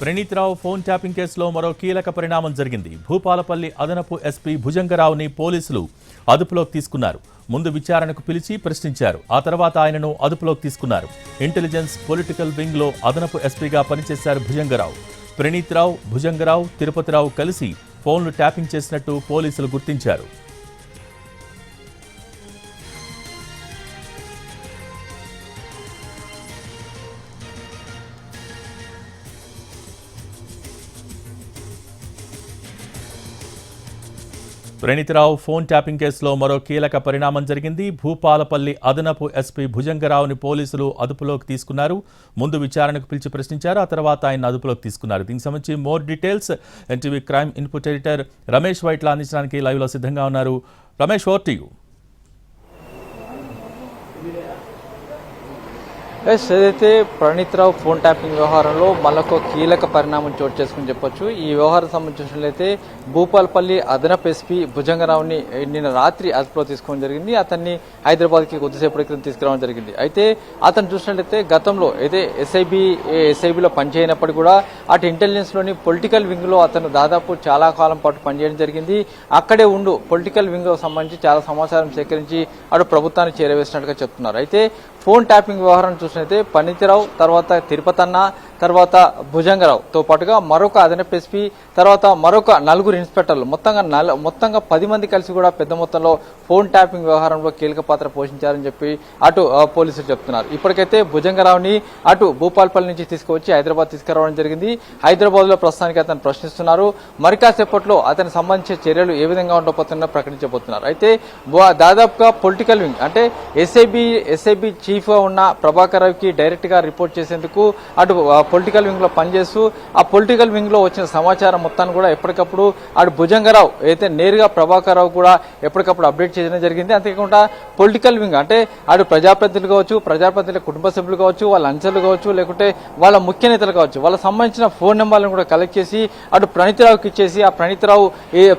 ప్రణీత్ రావు phone tapping కేసులో మరో కీలక పరిణామం జరిగింది. భూపాలపల్లి అదనపు ఎస్పీ భుజంగరావుని పోలీసులు అదుపులోకి తీసుకున్నారు. ముందు విచారణకు పిలిచి ప్రశ్నించారు. ఆ తర్వాత ఆయనను అదుపులోకి తీసుకున్నారు. ఇంటెలిజెన్స్ పొలిటికల్ వింగ్లో అదనపు ఎస్పీగా పనిచేశారు భుజంగరావు. ప్రణీత్ రావు భుజంగరావు తిరుపతిరావు కలిసి ఫోన్లు ట్యాపింగ్ చేసినట్టు పోలీసులు గుర్తించారు. ప్రణీతిరావు ఫోన్ ట్యాపింగ్ కేసులో మరో కీలక పరిణామం జరిగింది. భూపాలపల్లి అదనపు ఎస్పీ భుజంగరావుని పోలీసులు అదుపులోకి తీసుకున్నారు. ముందు విచారణకు పిలిచి ప్రశ్నించారు. ఆ తర్వాత ఆయన అదుపులోకి తీసుకున్నారు. దీనికి సంబంధించి more details NTV crime input editor Ramesh Vaitla అందించడానికి లైవ్లో సిద్ధంగా ఉన్నారు. Ramesh over to you. Yes ఏదైతే ప్రణీత్ రావు ఫోన్ ట్యాపింగ్ వ్యవహారంలో మళ్ళొక కీలక పరిణామం చోటు చేసుకుని చెప్పొచ్చు. ఈ వ్యవహారం సంబంధించినట్లయితే భూపాల్పల్లి అదనపు ఎస్పీ భుజంగరావుని నిన్న రాత్రి అదుపులో తీసుకోవడం జరిగింది. అతన్ని హైదరాబాద్కి కొద్దిసేపటి క్రితం తీసుకురావడం జరిగింది. అయితే అతను చూసినట్లయితే గతంలో అయితే ఎస్ఐబి ఎస్ఐబిలో పనిచేయనప్పటికీ కూడా అటు ఇంటెలిజెన్స్లోని పొలిటికల్ వింగ్లో అతను దాదాపు చాలా కాలం పాటు పనిచేయడం జరిగింది. అక్కడే ఉండు పొలిటికల్ వింగ్ సంబంధించి చాలా సమాచారం సేకరించి అటు ప్రభుత్వాన్ని చేరవేసినట్టుగా చెప్తున్నారు. అయితే ఫోన్ ట్యాపింగ్ వ్యవహారం చూసినైతే పనితిరావు తర్వాత తిరుపతన్న తర్వాత భుజంగరావుతో పాటుగా మరొక అదనపు ఎస్పీ తర్వాత మరొక నలుగురు ఇన్స్పెక్టర్లు. మొత్తంగా మొత్తంగా పది మంది కలిసి కూడా పెద్ద మొత్తంలో ఫోన్ ట్యాపింగ్ వ్యవహారంలో కీలక పాత్ర పోషించారని చెప్పి అటు పోలీసులు చెప్తున్నారు. ఇప్పటికైతే భుజంగరావుని అటు భూపాల్పల్లి నుంచి తీసుకువచ్చి హైదరాబాద్ తీసుకురావడం జరిగింది. హైదరాబాద్లో ప్రస్తుతానికి అతను ప్రశ్నిస్తున్నారు. మరి కాసేపట్లో అతనికి సంబంధించిన చర్యలు ఏ విధంగా ఉండబోతున్నా ప్రకటించబోతున్నారు. అయితే దాదాపుగా పొలిటికల్ వింగ్ అంటే ఎస్ఐబి ఎస్ఐబి చీఫ్గా ఉన్న ప్రభాకర్ రావుకి డైరెక్ట్గా రిపోర్ట్ చేసేందుకు అటు పొలిటికల్ వింగ్లో పనిచేస్తూ ఆ పొలిటికల్ వింగ్లో వచ్చిన సమాచారం మొత్తాన్ని కూడా ఎప్పటికప్పుడు అటు భుజంగరావు అయితే నేరుగా ప్రభాకర్ రావు కూడా ఎప్పటికప్పుడు అప్డేట్ చేయడం జరిగింది. అంతేకాకుండా పొలిటికల్ వింగ్ అంటే అటు ప్రజాప్రతినిధులు కావచ్చు ప్రజాప్రతినిధుల కుటుంబ సభ్యులు కావచ్చు వాళ్ళ అంచెలు కావచ్చు లేకుంటే వాళ్ళ ముఖ్య నేతలు కావచ్చు వాళ్ళ సంబంధించిన ఫోన్ నెంబర్లను కూడా కలెక్ట్ చేసి అటు ప్రణీతిరావుకి ఇచ్చేసి ఆ ప్రణీతిరావు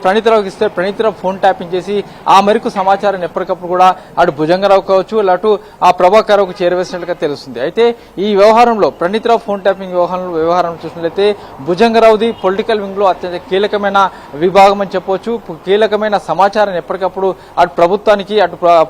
ప్రణీతిరావుకి ఇస్తే ప్రణీతిరావు ఫోన్ ట్యాపింగ్ చేసి ఆ మేరకు సమాచారాన్ని ఎప్పటికప్పుడు కూడా అటు భుజంగరావు కావచ్చు అటు ఆ ప్రభాకర్ రావుకు చేరవేసినట్లుగా తెలుస్తుంది. అయితే ఈ వ్యవహారంలో ప్రణీతిరావు ఫోన్ ట్యాపింగ్ కిడ్నాపింగ్ వ్యవహారం చూసినట్లయితే భుజంగరావుది పొలిటికల్ వింగ్లో అత్యంత కీలకమైన విభాగం అని చెప్పవచ్చు కీలకమైన సమాచారాన్ని ఎప్పటికప్పుడు అటు ప్రభుత్వానికి అటు ప్ర-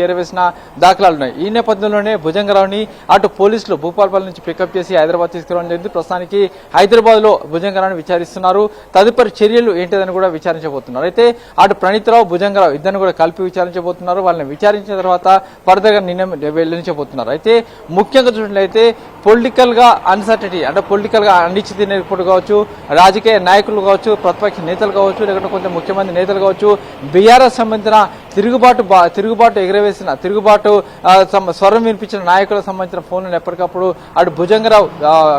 చేరవేసిన దాఖలాలు ఉన్నాయి. ఈ నేపథ్యంలోనే భుజంగరావుని అటు పోలీసులు భూపాలపల్లి నుంచి పికప్ చేసి హైదరాబాద్ తీసుకురావడం జరిగింది. ప్రస్తుతానికి హైదరాబాద్లో భుజంగరావుని విచారిస్తున్నారు. తదుపరి చర్యలు ఏంటిదని కూడా విచారించబోతున్నారు. అయితే అటు ప్రణీతరావు భుజంగరావు ఇద్దరిని కూడా కలిపి విచారించబోతున్నారు. వాళ్ళని విచారించిన తర్వాత ఫర్దర్ నిర్ణయం వెల్లడించబోతున్నారు. అయితే ముఖ్యంగా చూసినట్లయితే పొలిటికల్గా అన్సర్టనిటీ అంటే పొలిటికల్గా అనిశ్చితి నేర్పుడు కావచ్చు రాజకీయ నాయకులు కావచ్చు ప్రతిపక్ష నేతలు కావచ్చు లేకుంటే కొంచెం ముఖ్యమంత్రి నేతలు కావచ్చు బీఆర్ఎస్ సంబంధించిన తిరుగుబాటు తిరుగుబాటు ఎగరవేసిన తిరుగుబాటు సం- స్వరం వినిపించిన నాయకులకు సంబంధించిన ఫోన్లను ఎప్పటికప్పుడు అటు భుజంగరావు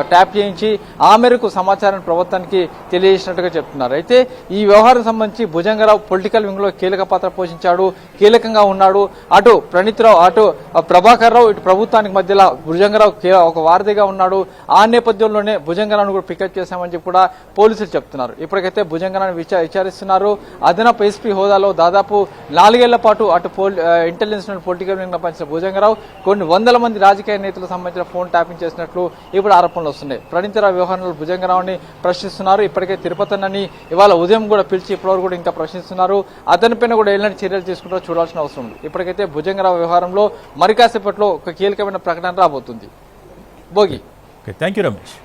ట్యాప్ చేయించి ఆ మేరకు సమాచారాన్ని ప్రభుత్వానికి తెలియజేసినట్టుగా చెప్తున్నారు. అయితే ఈ వ్యవహారం సంబంధించి భుజంగరావు పొలిటికల్ వింగ్లో కీలక పాత్ర పోషించాడు కీలకంగా ఉన్నాడు. అటు ప్రణీత్రావు అటు ప్రభాకర్ రావు ఇటు ప్రభుత్వానికి మధ్యలో భుజంగరావు ఒక వారధిగా ఉన్నాడు. ఆ నేపథ్యంలోనే భుజంగరావును కూడా పికప్ చేశామని చెప్పి కూడా పోలీసులు చెప్తున్నారు. ఇప్పటికైతే భుజంగరాన్ని విచారిస్తున్నారు. అదనపు ఎస్పీ హోదాలో దాదాపు నాలుగేళ్ళ పాటు అటు పోల్ ఇంటెలిజెన్స్ పొలిటికల్ వింగ్ పనిచిన భుజంగరావు కొన్ని వందల మంది రాజకీయ నేతలకు సంబంధించిన ఫోన్ ట్యాపింగ్ చేసినట్లు ఇప్పుడు ఆరోపణలు వస్తున్నాయి. ప్రణీతరావు వ్యవహారంలో భుజంగరావుని ప్రశ్నిస్తున్నారు. ఇప్పటికే తిరుపతిని ఇవాళ ఉదయం కూడా పిలిచి ఇప్పటివరకు కూడా ఇంకా ప్రశ్నిస్తున్నారు. అతనిపైన కూడా ఎలాంటి చర్యలు తీసుకుంటారో చూడాల్సిన అవసరం ఉంది. ఇప్పటికైతే భుజంగరావు వ్యవహారంలో మరికాసేపట్లో ఒక కీలకమైన ప్రకటన రాబోతుంది. భోగి. Thank you Ramesh